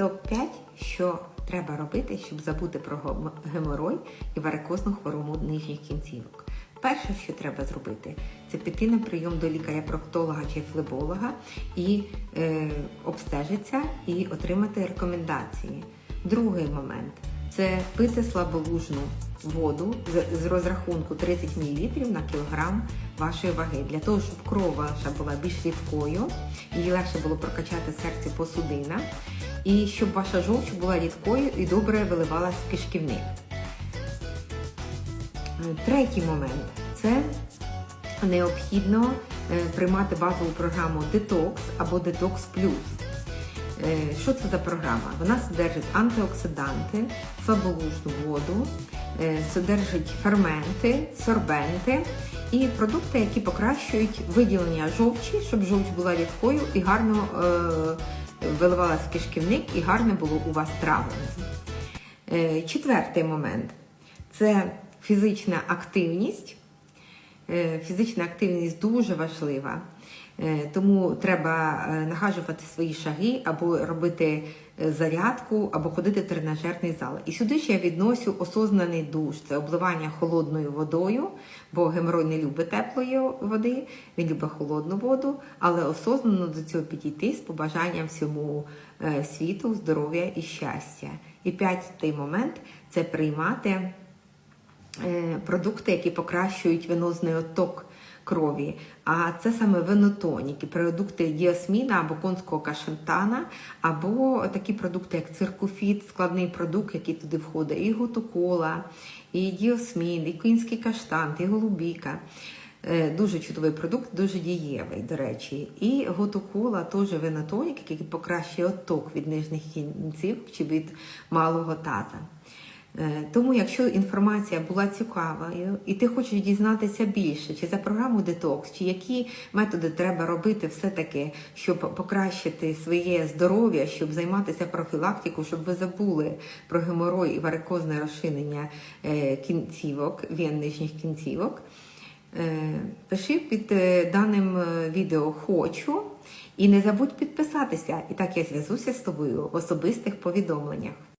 Топ-5, що треба робити, щоб забути про геморой і варикозну хворобу нижніх кінцівок. Перше, що треба зробити, це піти на прийом до лікаря-проктолога чи флеболога і е, обстежитися і отримати рекомендації. Другий момент це пити слаболужну воду з, розрахунку 30 мл на кілограм вашої ваги, для того, щоб кров ваша була більш рідкою, її легше було прокачати серце по судинах, і щоб ваша жовч була рідкою і добре виливалась в кишківник. Третій момент це необхідно е, приймати базову програму Detox або Detox Plus. Е, Що це за програма? Вона содержить антиоксиданти, слаболужну воду, е, содержить ферменти, сорбенти і продукти, які покращують виділення жовчі, щоб жовч була рідкою і гарно виливалась в кишківник і гарне було у вас травлення. Е, Четвертий момент це фізична активність. Е, Фізична активність дуже важлива, тому треба е, нагажувати свої шаги або робити е, зарядку, або ходити в тренажерний зал. І сюди ще я відносю осознаний душ, це обливання холодною водою, бо геморой не любить теплої води, він любить холодну воду, але осознано до цього підійти з побажанням всьому е, світу, здоров'я і щастя. І п'ятий момент це приймати е, продукти, які покращують венозний отток крові. А це саме венотоніки, продукти діосміна або конського кашантана, або такі продукти, як циркуфіт, складний продукт, який туди входить, і гутокола, і діосмін, і кінський каштан, і голубіка. Е, Дуже чудовий продукт, дуже дієвий, до речі. І готокола теж венотонік, який покращує отток від нижніх кінців чи від малого таза. Е, Тому, якщо інформація була цікавою, і ти хочеш дізнатися більше, чи за програму детокс, чи які методи треба робити все-таки, щоб покращити своє здоров'я, щоб займатися профілактикою, щоб ви забули про геморой і варикозне розширення е, кінцівок, вен нижніх кінцівок. Е, Пиши під даним відео хочу і не забудь підписатися. І так я зв'язуся з тобою в особистих повідомленнях.